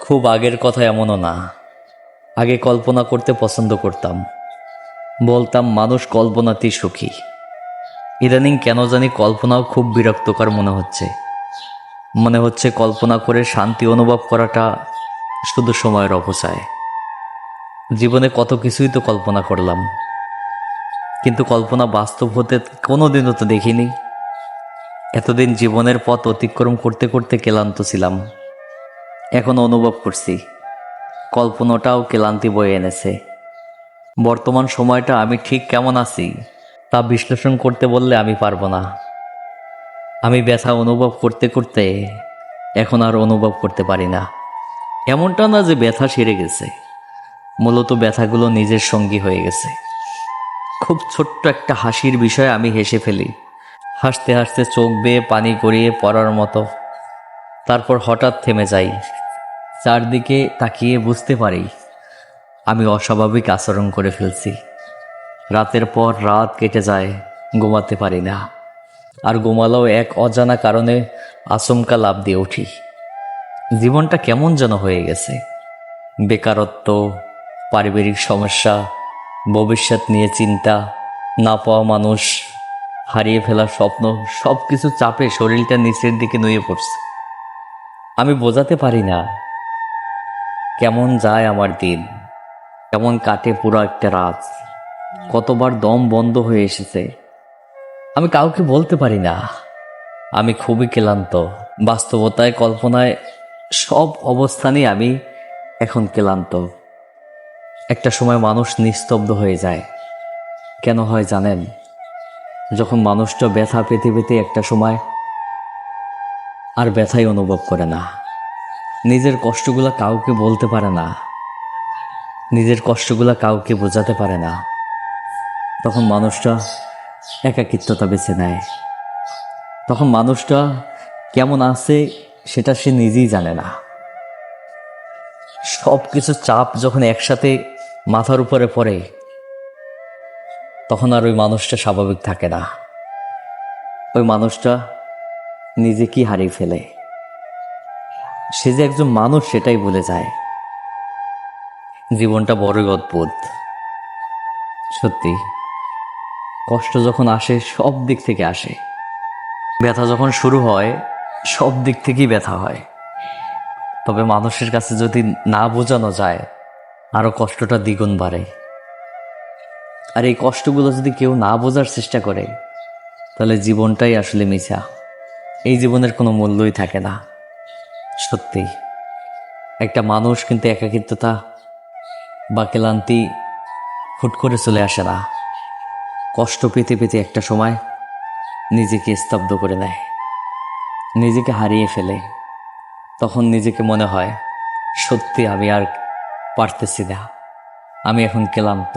খুব আগের কথা এমনও না। আগে কল্পনা করতে পছন্দ করতাম। বলতাম, মানুষ কল্পনাতেই সুখী। ইদানিং কেন জানি কল্পনাও খুব বিরক্তকর মনে হচ্ছে। মনে হচ্ছে কল্পনা করে শান্তি অনুভব করাটা শুধু সময়ের অপচয়। জীবনে কত কিছুই তো কল্পনা করলাম। কিন্তু কল্পনা বাস্তব হতে কোনোদিনও তো দেখিনি। এতদিন জীবনের পথ অতিক্রম করতে করতে ক্লান্ত ছিলাম। এখন অনুভব করছি। কল্পনাটাও ক্লান্তি বয়ে এনেছে। বর্তমান সময়টা আমি ঠিক কেমন আছি, তা বিশ্লেষণ করতে বললে আমি পারব না। আমি ব্যথা অনুভব করতে করতে এখন আর অনুভব করতে পারি না। এমনটা না যে ব্যথা সেরে গেছে। মূলত ব্যথাগুলো নিজের সঙ্গী হয়ে গেছে। খুব ছোট্ট একটা হাসির বিষয়ে আমি হেসে ফেলি। হাসতে হাসতে চোখ বেয়ে পানি গড়িয়ে পড়ার মতো। তারপর হঠাৎ থেমে যাই। চারদিকে তাকিয়ে বুঝতে পারি, আমি অস্বাভাবিক আচরণ করে ফেলছি। রাতের পর রাত কেটে যায়, ঘুমাতে পারি না। আর ঘুমালেও এক অজানা কারণে আচমকা লাভ দিয়ে উঠি। জীবনটা কেমন যেন হয়ে গেছে। বেকারত্ব, পারিবারিক সমস্যা, ভবিষ্যৎ নিয়ে চিন্তা, না পাওয়া মানুষ, হারিয়ে ফেলার স্বপ্ন সব কিছু চাপে শরীরটা নিচের দিকে নুয়ে পড়ছে। আমি বোঝাতে পারি না কেমন যায় আমার দিন? কেমন কাটে পুরো একটা রাত? কতবার দম বন্ধ হয়ে এসেছে? আমি কাউকে বলতে পারি না। আমি খুবই ক্লান্ত। বাস্তবতায়, কল্পনায় সব অবস্থানেই আমি এখন ক্লান্ত। একটা সময় মানুষ নিস্তব্ধ হয়ে যায়। কেন হয় জানেন? যখন মানুষটা ব্যথা পেতে পেতে একটা সময় আর ব্যথাই অনুভব করে না। নিজের কষ্টগুলো কাউকে বলতে পারে না। নিজের কষ্টগুলো কাউকে বোঝাতে পারে না। তখন মানুষটা একাকিত্বতা বেছে নেয়। তখন মানুষটা কেমন আছে সেটা সে নিজেই জানে না। সব কিছু চাপ যখন একসাথে মাথার উপরে পড়ে, তখন আর ওই মানুষটা স্বাভাবিক থাকে না। ওই মানুষটা নিজেকেই হারিয়ে ফেলে? সে যে একজন মানুষ সেটাই বলে যায়। জীবনটা বড়ই অদ্ভুত। সত্যি, কষ্ট যখন আসে, সব দিক থেকে আসে। ব্যথা যখন শুরু হয়, সব দিক থেকেই ব্যথা হয়। তবে মানুষের কাছে যদি না বোঝানো যায় আরও কষ্টটা দ্বিগুণ বাড়ে। আর এই কষ্টগুলো যদি কেউ না বোঝার চেষ্টা করে, তাহলে জীবনটাই আসলে মিছা। এই জীবনের কোনো মূল্যই থাকে না। সত্যি, একটা মানুষ কিন্তু একাকিত্বতা বা ক্লান্তি হুট করে চলে আসে না। কষ্ট পেতে পেতে একটা সময় নিজেকে স্তব্ধ করে নেয়, নিজেকে হারিয়ে ফেলে। তখন নিজেকে মনে হয়, সত্যি আমি আর পারতেছি না, আমি এখন ক্লান্ত।